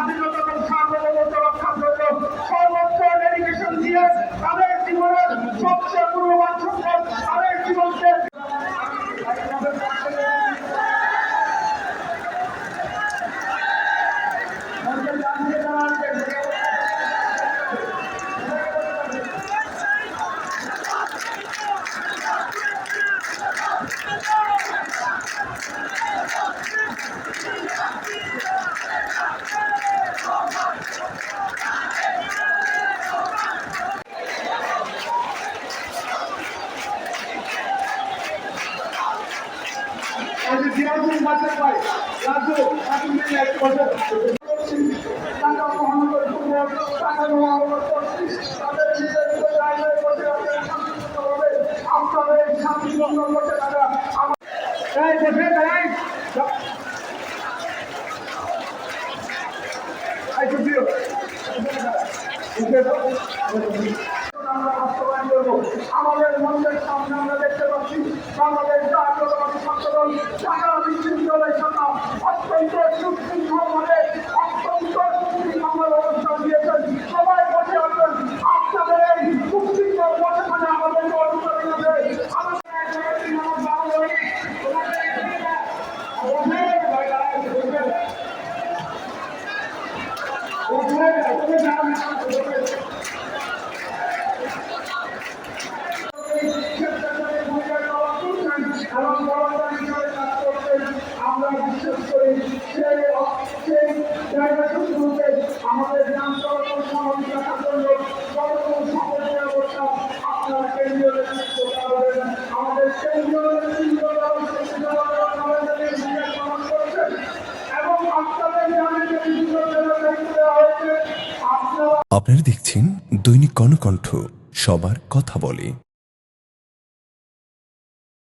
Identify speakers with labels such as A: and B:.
A: স্বাধীনতা করব। আমাদের মন্দিরের সামনে আমরা দেখতে পাচ্ছি বাংলাদেশ জাতীয়তাবাদী ছাত্রদল ঢাকা বিশ্ববিদ্যালয় শাখা অত্যন্ত সুশৃঙ্খলভাবে অত্যন্ত সুশৃঙ্খল অবস্থান দিয়েছেন সবাই বসে আছেন আপনাদের এই সুশৃঙ্খল বসে থাকা আমাদেরকে অনুসরণ হবে আমাদের একজন আমার বাবা বলি, তোমাদের বসে, বসে, বসে, বসে, বসে, আমরা বিশ্বাস করি সেই সেই জায়গাগুলোতে আমাদের চলাচল স্বাভাবিক রাখার জন্য
B: আপনারা দেখছেন দৈনিক কর্ণকণ্ঠ সবার কথা বলে।